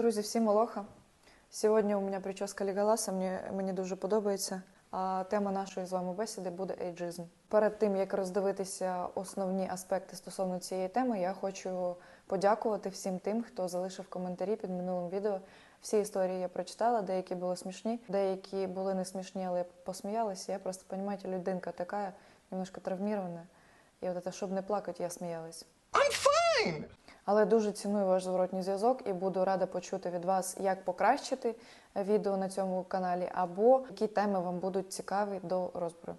Друзі, всім алоха. Сьогодні у мене прическа Лігаласа, мені, мені дуже подобається. А тема нашої з вами бесіди буде ейджизм. Перед тим як роздивитися основні аспекти стосовно цієї теми, я хочу подякувати всім тим, хто залишив коментарі під минулим відео. Всі історії я прочитала, деякі були смішні, деякі були не смішні, але посміялася. Я просто, понимаете, людинка така, немножко травмірована. І от це, щоб не плакати, я сміялась. Але дуже ціную ваш зворотній зв'язок і буду рада почути від вас, як покращити відео на цьому каналі, або які теми вам будуть цікаві до розбору.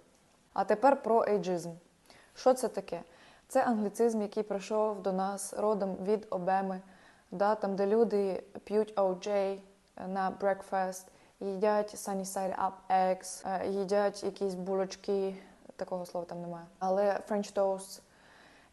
А тепер про ейджизм. Що це таке? Це англіцизм, який прийшов до нас родом від Обеми, да, там, де люди п'ють OJ на breakfast, їдять sunny side up eggs, е, їдять якісь булочки, такого слова там немає, але French toast.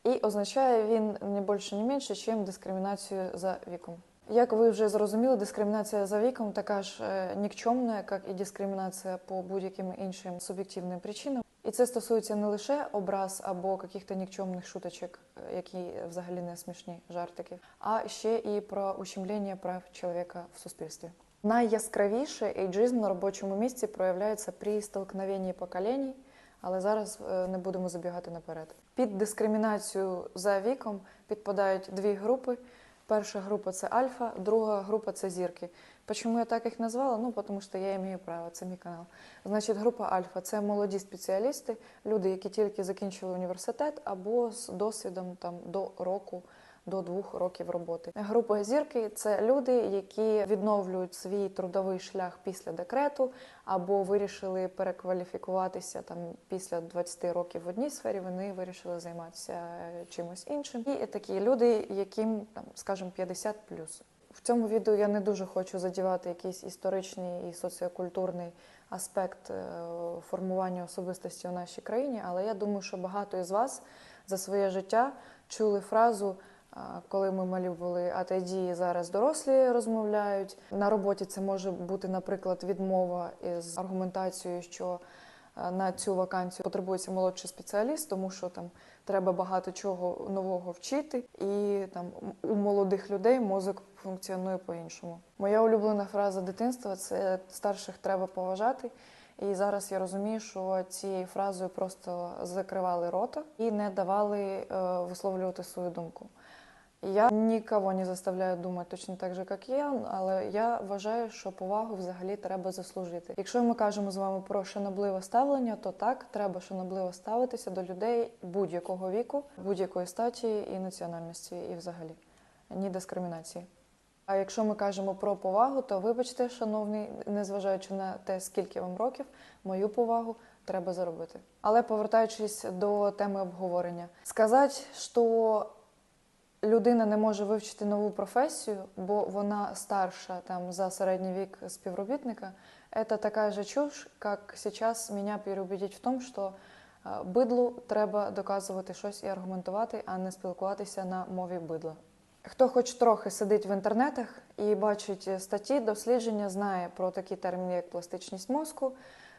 І означає він не більше, не менше, ніж дискримінацію за віком. Як ви вже зрозуміли, дискримінація за віком така ж е, нікчемна, як і дискримінація по будь-яким іншим суб'єктивним причинам. І це стосується не лише образ або яких-то нікчемних шуточок, е, які взагалі не смішні жартики, а ще і про ущемлення прав чоловіка в суспільстві. Найяскравіше ейджизм на робочому місці проявляється при столкновенні поколінь, але зараз е, не будемо забігати наперед. Під дискримінацію за віком підпадають дві групи. Перша група це альфа, друга група це зірки. Чому я так їх назвала? Ну, тому що я маю право, це мій канал. Значить, група альфа це молоді спеціалісти, люди, які тільки закінчили університет або з досвідом там до року. До двох років роботи. Група зірки це люди, які відновлюють свій трудовий шлях після декрету, або вирішили перекваліфікуватися там після 20 років в одній сфері. Вони вирішили займатися чимось іншим. І такі люди, яким там, скажімо, 50 плюс. В цьому відео я не дуже хочу задівати якийсь історичний і соціокультурний аспект е, формування особистості у нашій країні, але я думаю, що багато із вас за своє життя чули фразу. Коли ми малі були атайді, зараз дорослі розмовляють. На роботі це може бути, наприклад, відмова із аргументацією, що на цю вакансію потребується молодший спеціаліст, тому що там треба багато чого нового вчити, і там у молодих людей мозок функціонує по-іншому. Моя улюблена фраза дитинства це старших треба поважати. І зараз я розумію, що цією фразою просто закривали рота і не давали е, висловлювати свою думку. Я нікого не заставляю думати точно так же, як я, але я вважаю, що повагу взагалі треба заслужити. Якщо ми кажемо з вами про шанобливе ставлення, то так треба шанобливо ставитися до людей будь-якого віку, будь-якої статі і національності, і взагалі ні дискримінації. А якщо ми кажемо про повагу, то вибачте, шановний, незважаючи на те, скільки вам років, мою повагу треба заробити. Але повертаючись до теми обговорення, сказати, що людина не може вивчити нову професію, бо вона старша там за середній вік співробітника, це така же чуш, як зараз мене переубедить в тому, що бидлу треба доказувати щось і аргументувати, а не спілкуватися на мові бидла. Хто хоч трохи сидить в інтернетах і бачить статті, дослідження, знає про такі терміни, як пластичність мозку,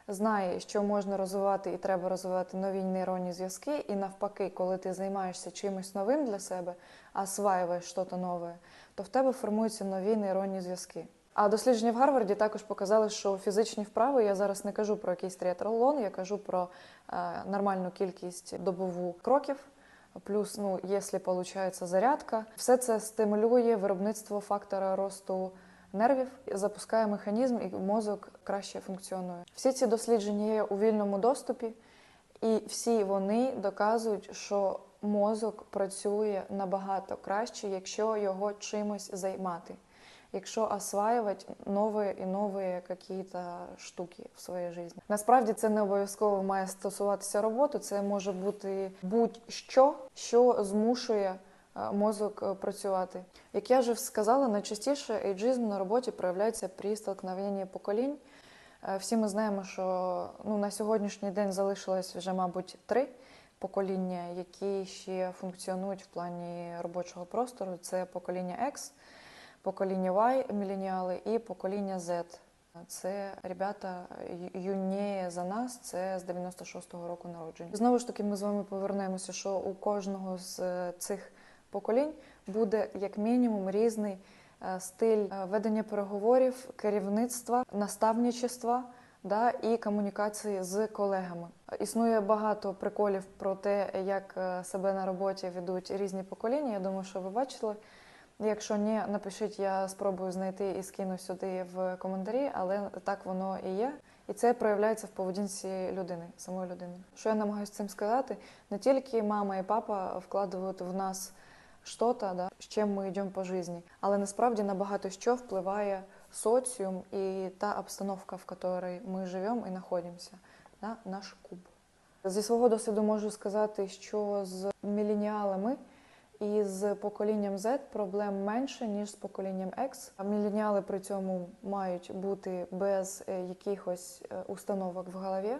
знає, що можна розвивати і треба розвивати нові нейронні зв'язки. І навпаки, коли ти займаєшся чимось новим для себе, осваюєш щось нове, то в тебе формуються нові нейронні зв'язки. А дослідження в Гарварді також показали, що фізичні вправи я зараз не кажу про якийсь триатлон, я кажу про е, нормальну кількість добову кроків. Плюс, ну, якщо виходить зарядка, все це стимулює виробництво фактора росту нервів, запускає механізм, і мозок краще функціонує. Всі ці дослідження є у вільному доступі, і всі вони доказують, що мозок працює набагато краще, якщо його чимось займати. Якщо осваювати нові і нові якісь штуки в своїй житті. Насправді це не обов'язково має стосуватися роботи, це може бути будь-що, що змушує мозок працювати. Як я вже сказала, найчастіше ейджизм на роботі проявляється при столкновенні поколінь. Всі ми знаємо, що ну, на сьогоднішній день залишилось вже, мабуть, три покоління, які ще функціонують в плані робочого простору. Це покоління X, покоління Y, міленіали і покоління Z. Це ребята юніє за нас, це з 96-го року народження. Знову ж таки, ми з вами повернемося, що у кожного з цих поколінь буде як мінімум різний е, стиль е, ведення переговорів, керівництва, наставничества да, і комунікації з колегами. Існує багато приколів про те, як е, себе на роботі ведуть різні покоління. Я думаю, що ви бачили. Якщо ні, напишіть, я спробую знайти і скину сюди в коментарі, але так воно і є. І це проявляється в поведінці людини, самої людини. Що я намагаюся цим сказати? Не тільки мама і папа вкладають в нас щось, да, з чим ми йдемо по житті, але насправді на багато що впливає соціум і та обстановка, в якій ми живемо і знаходимося, да, наш куб. Зі свого досвіду можу сказати, що з міленіалами і з поколінням Z проблем менше, ніж з поколінням X. Міленіали при цьому мають бути без е, якихось е, установок в голові,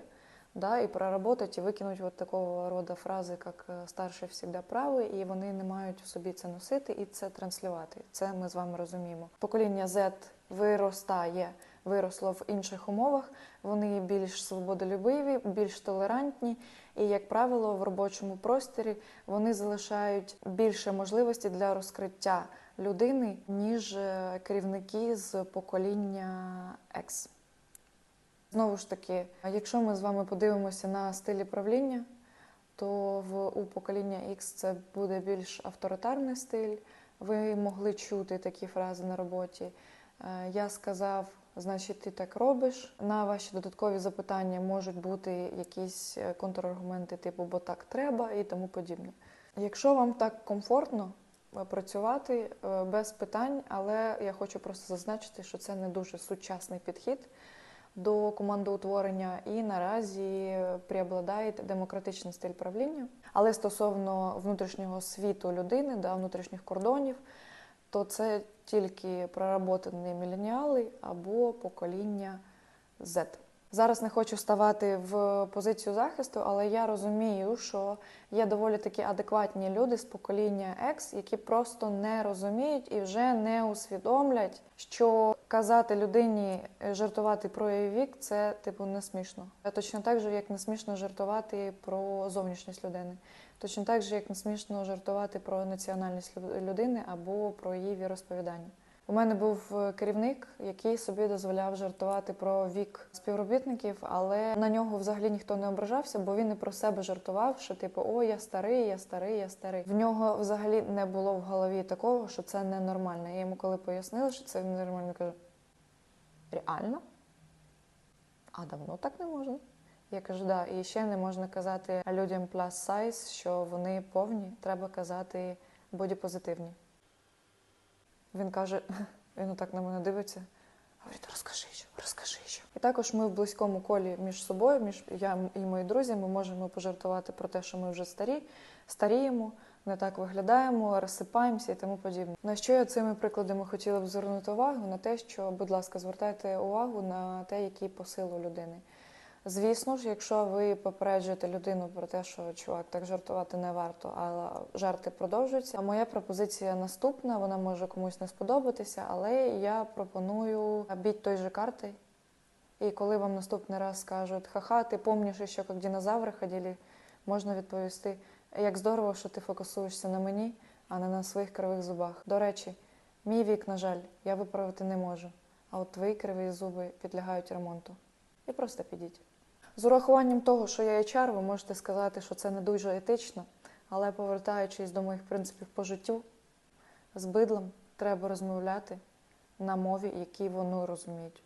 да, і проработать, і викинуть от такого роду фрази, як е, старший завжди правий, і вони не мають в собі це носити і це транслювати. Це ми з вами розуміємо. Покоління Z виростає, виросло в інших умовах. Вони більш свободолюбиві, більш толерантні, і, як правило, в робочому просторі вони залишають більше можливості для розкриття людини, ніж е, керівники з покоління X. Знову ж таки, якщо ми з вами подивимося на стилі правління, то в у покоління X це буде більш авторитарний стиль. Ви могли чути такі фрази на роботі. Е, Я сказав, значить, ти так робиш. На ваші додаткові запитання можуть бути якісь е, контраргументи, типу бо так треба і тому подібне. Якщо вам так комфортно е, працювати без питань, але я хочу просто зазначити, що це не дуже сучасний підхід до командоутворення, і наразі преобладає демократичний стиль правління. Але стосовно внутрішнього світу людини, да, внутрішніх кордонів, то це тільки проработані міленіали або покоління Z. Зараз не хочу ставати в позицію захисту, але я розумію, що є доволі такі адекватні люди з покоління X, які просто не розуміють і вже не усвідомлять, що казати людині е, жартувати про її вік це типу не смішно. Точно так же, як не смішно жартувати про зовнішність людини. Точно так же, як не смішно жартувати про національність людини або про її віросповідання. У мене був е, керівник, який собі дозволяв жартувати про вік співробітників, але на нього взагалі ніхто не ображався, бо він і про себе жартував, що типу, о, я старий, я старий, я старий. В нього взагалі не було в голові такого, що це ненормально. Я йому коли пояснила, що це ненормально, каже: реально? А давно так не можна. Я кажу, да, і ще не можна казати людям plus size, що вони повні, треба казати бодіпозитивні. Він каже, він отак на мене дивиться. Говорить, розкажи що, розкажи що. І також ми в близькому колі між собою, між я і мої друзі, ми можемо пожартувати про те, що ми вже старі, старіємо, не так виглядаємо, розсипаємося і тому подібне. На що я цими прикладами хотіла б звернути увагу? На те, що, будь ласка, звертайте увагу на те, який посил у людини. Звісно ж, якщо ви попереджуєте людину про те, що чувак, так жартувати не варто, а жарти продовжуються. А моя пропозиція наступна, вона може комусь не сподобатися, але я пропоную біть той же карти. І коли вам наступний раз скажуть, ха-ха, ти пам'ятаєш, що як динозаври ходили, можна відповісти, як здорово, що ти фокусуєшся на мені, а не на своїх кривих зубах. До речі, мій вік, на жаль, я виправити не можу, а от твої криві зуби підлягають ремонту. І просто підіть. З урахуванням того, що я HR, ви можете сказати, що це не дуже етично, але повертаючись до моїх принципів по життю, з бидлом треба розмовляти на мові, якій вони розуміють.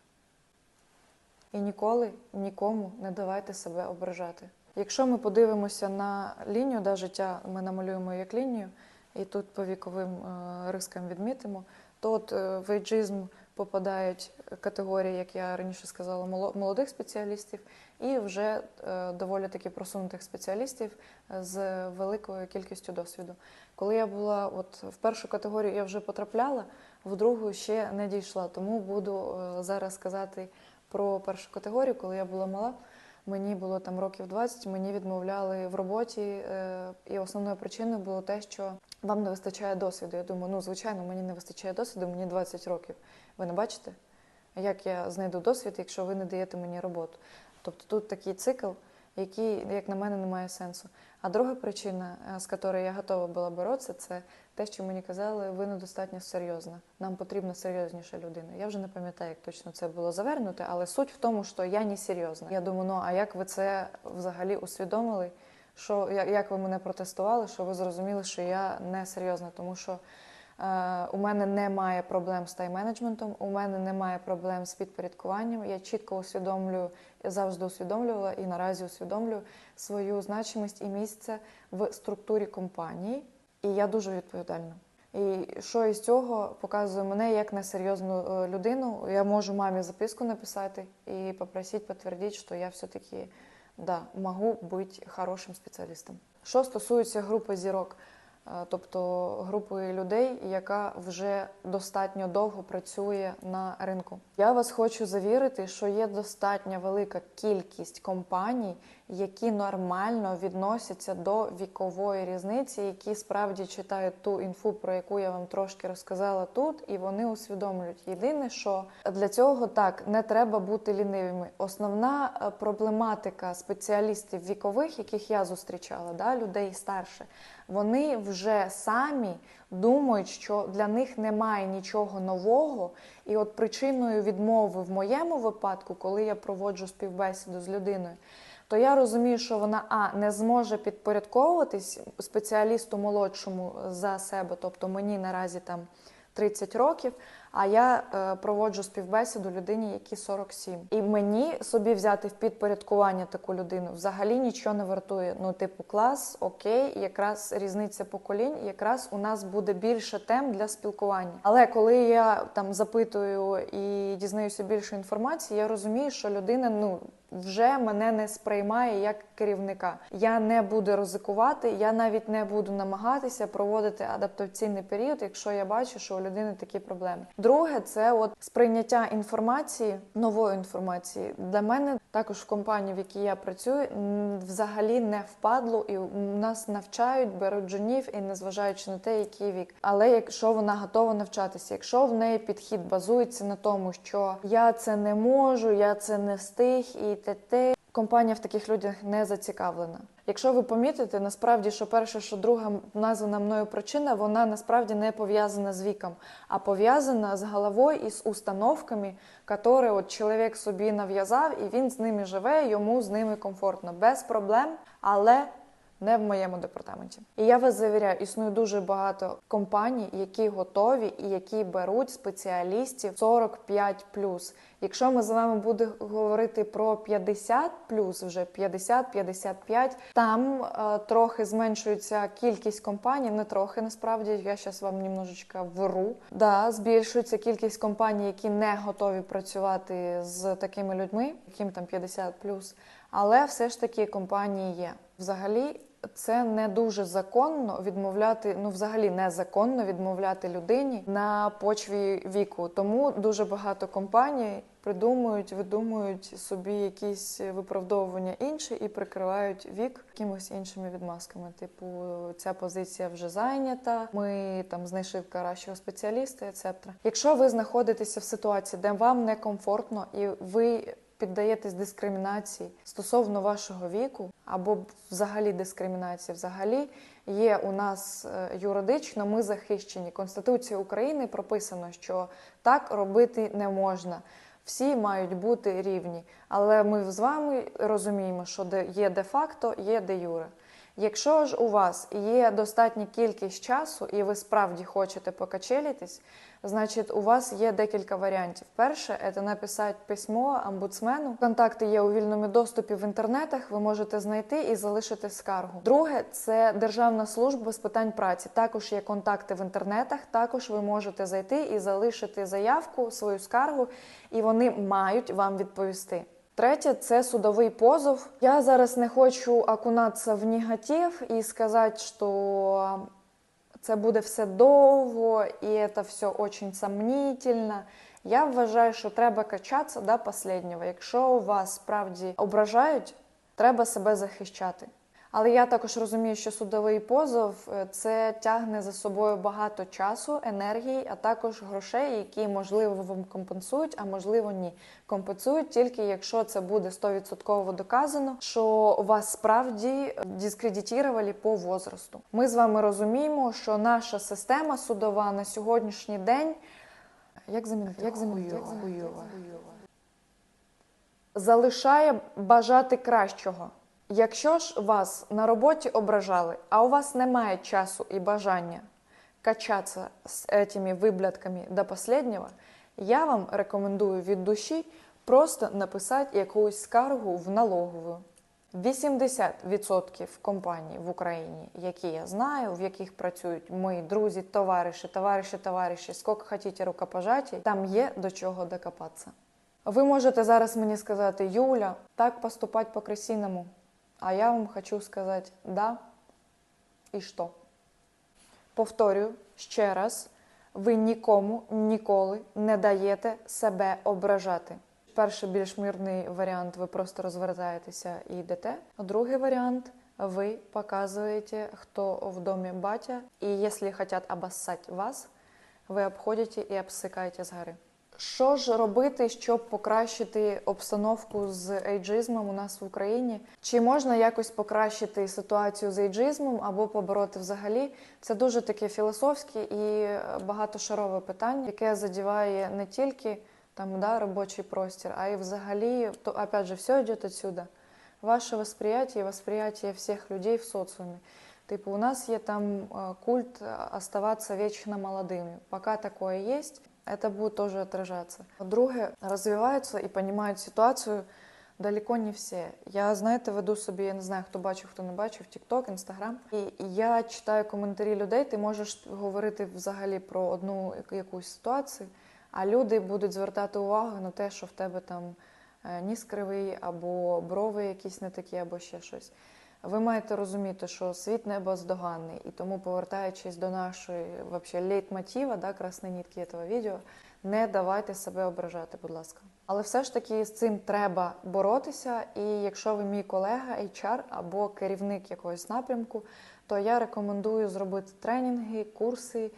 І ніколи нікому не давайте себе ображати. Якщо ми подивимося на лінію да, життя, ми намалюємо як лінію, і тут по віковим е, рискам відмітимо, то от е, в ейджизм попадають категорії, як я раніше сказала, моло- молодих спеціалістів і вже е, доволі таки просунутих спеціалістів з великою кількістю досвіду. Коли я була от в першу категорію, я вже потрапляла, в другу ще не дійшла. Тому буду е, зараз сказати про першу категорію, коли я була мала. Мені було там років 20, мені відмовляли в роботі, е, і основною причиною було те, що вам не вистачає досвіду. Я думаю, ну звичайно, мені не вистачає досвіду, мені 20 років. Ви не бачите, як я знайду досвід, якщо ви не даєте мені роботу? Тобто тут такий цикл. який, як на мене, не має сенсу. А друга причина, е, з якою я готова була боротися, це те, що мені казали, ви недостатньо серйозна. Нам потрібна серйозніша людина. Я вже не пам'ятаю, як точно це було завернуто, але суть в тому, що я не серйозна. Я думаю, ну а як ви це взагалі усвідомили? Що як, ви мене протестували, що ви зрозуміли, що я не серйозна, тому що е, у мене немає проблем з тайм-менеджментом, у мене немає проблем з підпорядкуванням. Я чітко усвідомлюю, я завжди усвідомлювала і наразі усвідомлюю свою значимість і місце в структурі компанії, і я дуже відповідальна. І що із цього показує мене як несерйозну е, людину. Я можу мамі записку написати і попросити підтвердити, що я все-таки да, могу бути хорошим спеціалістом. Що стосується групи зірок, тобто групи людей, яка вже достатньо довго працює на ринку. Я вас хочу завірити, що є достатньо велика кількість компаній, які нормально відносяться до вікової різниці, які справді читають ту інфу, про яку я вам трошки розказала тут, і вони усвідомлюють. Єдине, що для цього так не треба бути лінивими. Основна е, проблематика спеціалістів вікових, яких я зустрічала, да, людей старше, вони вже самі думають, що для них немає нічого нового. І от причиною відмови в моєму випадку, коли я проводжу співбесіду з людиною, то я розумію, що вона а не зможе підпорядковуватись спеціалісту молодшому за себе, тобто мені наразі там 30 років. А я е, проводжу співбесіду людині, якій 47. І мені собі взяти в підпорядкування таку людину взагалі нічого не вартує. Ну, типу, клас, окей, якраз різниця поколінь, якраз у нас буде більше тем для спілкування. Але коли я там запитую і дізнаюся більше інформації, я розумію, що людина ну вже мене не сприймає як керівника. Я не буду ризикувати, я навіть не буду намагатися проводити адаптаційний період, якщо я бачу, що у людини такі проблеми. Друге, це от сприйняття інформації, нової інформації. Для мене також в компанії, в якій я працюю, взагалі не впадло, і нас навчають, беруть жунів, і незважаючи на те, який вік. Але якщо вона готова навчатися, якщо в неї підхід базується на тому, що я це не можу, я це не встиг і т.т., компанія в таких людях не зацікавлена. Якщо ви помітите, насправді, що перша, що друга названа мною причина, вона насправді не пов'язана з віком, а пов'язана з головою і з установками, які от чоловік собі нав'язав, і він з ними живе, йому з ними комфортно, без проблем, але не в моєму департаменті. І я вас завіряю, існує дуже багато компаній, які готові і які беруть спеціалістів 45+. Якщо ми з вами будемо говорити про 50 вже 50-55, там е, трохи зменшується кількість компаній, не трохи насправді. Я зараз вам немножечко вру. Да, збільшується кількість компаній, які не готові працювати з такими людьми, яким там 50 але все ж таки компанії є. Взагалі, це не дуже законно відмовляти, ну взагалі незаконно відмовляти людині на почві віку. Тому дуже багато компаній придумують, видумують собі якісь виправдовування інші і прикривають вік якимось іншими відмазками. Типу, ця позиція вже зайнята. Ми там знайшли кращого спеціаліста, ецетera. Якщо ви знаходитеся в ситуації, де вам некомфортно і ви піддаєтесь дискримінації стосовно вашого віку, або взагалі дискримінації, взагалі є у нас е, юридично, ми захищені. Конституція України прописано, що так робити не можна. Всі мають бути рівні, але ми з вами розуміємо, що де є де-факто, є де юре. Якщо ж у вас є достатня кількість часу, і ви справді хочете покачелитись, значить у вас є декілька варіантів. Перше це написати письмо омбудсмену. Контакти є у вільному доступі в інтернетах. Ви можете знайти і залишити скаргу. Друге це Державна служба з питань праці. Також є контакти в інтернетах. Також ви можете зайти і залишити заявку, свою скаргу, і вони мають вам відповісти. Третє це судовий позов. Я зараз не хочу окунатися в негатив і сказати, що це буде все довго і це все дуже сомнительно. Я вважаю, що треба качатися до останнього. Якщо вас справді ображають, треба себе захищати. Але я також розумію, що судовий позов е, це тягне за собою багато часу, енергії, а також грошей, які можливо вам компенсують, а можливо ні. Компенсують тільки якщо це буде 100% доказано, що вас справді дискредитували по возрасту. Ми з вами розуміємо, що наша система судова на сьогоднішній день як замінити? Як замінити? Як замінити? залишає бажати кращого. Якщо ж вас на роботі ображали, а у вас немає часу і бажання качатися з цими виблядками до останнього, я вам рекомендую від душі просто написати якусь скаргу в налогову. 80% компаній в Україні, які я знаю, в яких працюють мої друзі, товариші, товариші, товариші, скільки хочете рукопожаті, там є до чого докопатися. Ви можете зараз мені сказати, Юля, так поступати по кресіному. А я вам хочу сказати да і що. Повторюю ще раз: ви нікому ніколи не даєте себе ображати. Перший більш мирний варіант ви просто розвертаєтеся і йдете. Другий варіант ви показуєте, хто в домі батя, і якщо хочуть обоссати вас, ви обходите і обсикаєте з гори. Що ж робити, щоб покращити обстановку з ейджизмом у нас в Україні? Чи можна якось покращити ситуацію з ейджизмом або побороти взагалі? Це дуже таке філософське і багатошарове питання, яке задіває не тільки там да, робочий простір, а й взагалі, то опять же, все йде отсюда. Ваше восприятие, восприятие всіх людей в соціумі. Типу, у нас є там е, культ оставатися вічно молодими. Поки таке є, это будет тоже отражаться. Друге, розвиваються і розуміють ситуацію далеко не всі. Я, знаєте, веду собі, я не знаю, хто бачив, хто не бачив, TikTok, Instagram. І я читаю коментарі людей, ти можеш говорити взагалі про одну якусь ситуацію, а люди будуть звертати увагу на те, що в тебе там ніс кривий, або брови якісь не такі, або ще щось. Ви маєте розуміти, що світ не бездоганний, і тому, повертаючись до нашої вообще лейтмотива, да, красної нітки цього відео, не давайте себе ображати, будь ласка. Але все ж таки з цим треба боротися. І якщо ви мій колега, HR або керівник якогось напрямку, то я рекомендую зробити тренінги, курси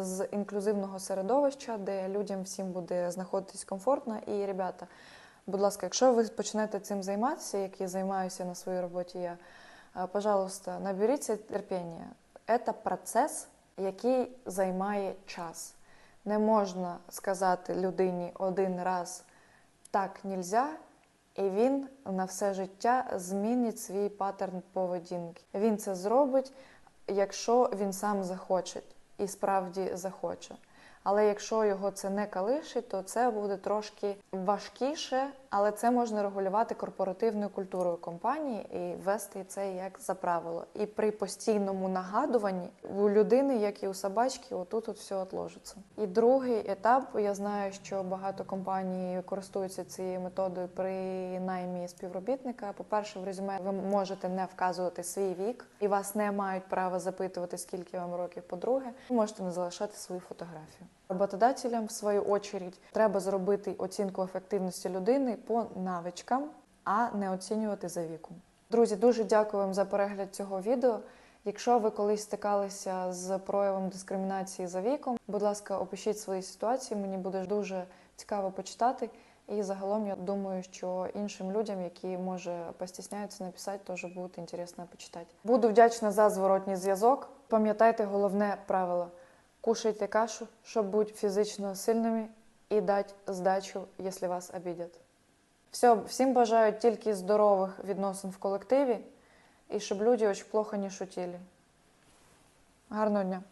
з інклюзивного середовища, де людям всім буде знаходитись комфортно. І, ребята, Будь ласка, якщо ви почнете цим займатися, як я займаюся на своїй роботі, я, пожалуйста, наберіться терпіння. Це процес, який займає час. Не можна сказати людині один раз так нельзя, і він на все життя змінить свій паттерн поведінки. Він це зробить, якщо він сам захоче і справді захоче. Але якщо його це не калишить, то це буде трошки важкіше, але це можна регулювати корпоративною культурою компанії і ввести це як за правило. І при постійному нагадуванні у людини, як і у собачки, отут от все отложиться. І другий етап, я знаю, що багато компаній користуються цією методою при наймі співробітника. По-перше, в резюме ви можете не вказувати свій вік, і вас не мають права запитувати, скільки вам років. По-друге, ви можете не залишати свою фотографію. Роботодателям, в свою очередь, треба зробити оцінку ефективності людини по навичкам, а не оцінювати за віком. Друзі, дуже дякую вам за перегляд цього відео. Якщо ви колись стикалися з проявом дискримінації за віком, будь ласка, опишіть свої ситуації. Мені буде дуже цікаво почитати. І загалом я думаю, що іншим людям, які може постісняються написати, теж буде інтересно почитати. Буду вдячна за зворотній зв'язок. Пам'ятайте головне правило. Кушайте кашу, щоб бути фізично сильними і дати здачу, якщо вас обидять. Все, всім бажаю тільки здорових відносин в колективі і щоб люди дуже плохо не шутили. Гарного дня!